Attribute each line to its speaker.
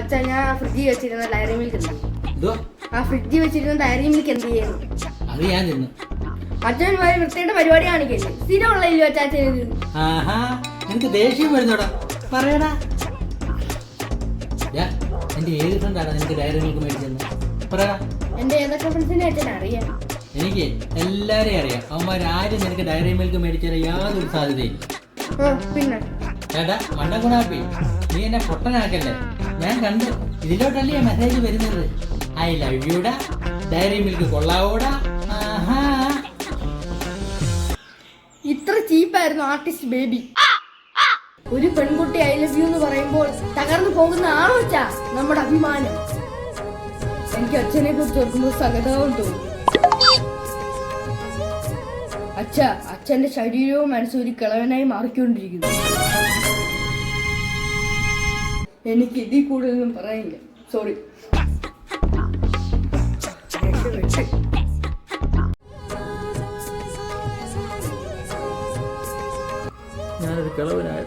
Speaker 1: അച്ഛാ ഞാൻ ഫ്രിഡ്ജിൽ വെച്ചിരുന്ന ഡയറി മിൽക്ക് ആ ഫ്രിഡ്ജിൽ വെച്ചിരുന്ന ഡയറി മിൽക്ക് എന്ത് ചെയ്യുന്നു
Speaker 2: അത് ഞാൻ തിന്നു.
Speaker 1: അച്ഛൻ വൃത്തിയുടെ പരിപാടി കാണിക്കല്ലേ? സ്ഥിരമുള്ള ഇല്ലോ അച്ഛൻ ഇത്?
Speaker 2: ആഹാ നിനക്ക് ദേഷ്യം വരുന്നോടാ. പറയടാ. ഏത് ഫ്രണ്ടാണ് നിനക്ക് ഡയറി മിൽക്ക് മേടിച്ചെന്ന്? പറയടാ
Speaker 1: എന്റെ ഏതൊക്കെ ഫ്രണ്ട്സിനെ അച്ഛൻ അറിയാം?
Speaker 2: എനിക്ക് എല്ലാരെയും അറിയാം. അവന്മാരാരും നിനക്ക് ഡയറി മിൽക്ക് മേടിച്ചാൽ യാതൊരു സാധ്യതയില്ല. ചേട്ടാ മണ്ണ ഗുണാപ്പി നീ എന്നെ പൊട്ടനാക്കല്ലേ? ഞാൻ കണ്ടു. ഇതിലോട്ടല്ലേ മെസ്സേജ് വരുന്നത്? ഐ ലവ് യുടാ ഡയറി മിൽക്ക് കൊള്ളാവോടാ.
Speaker 1: ഇത്ര ചീപ്പായിരുന്നു ആർട്ടിസ്റ്റ് ബേബി. ഒരു പെൺകുട്ടി ഐ ലവ് യു എന്ന് പറയുമ്പോൾ തകർന്നു പോകുന്ന ആണോ അച്ഛാ നമ്മുടെ അഭിമാനം. എനിക്ക് അച്ഛനെ കുറിച്ച് ഓർക്കുമ്പോൾ സഹതാപം തോന്നും. അച്ഛ അച്ഛന്റെ ശരീരവും മനസ്സും ഒരു കിളവനായി മാറിക്കൊണ്ടിരിക്കുന്നു. എനിക്ക് ഇതിൽ കൂടുതലൊന്നും പറയില്ല സോറി
Speaker 2: ഞാനൊരു കിളവനായ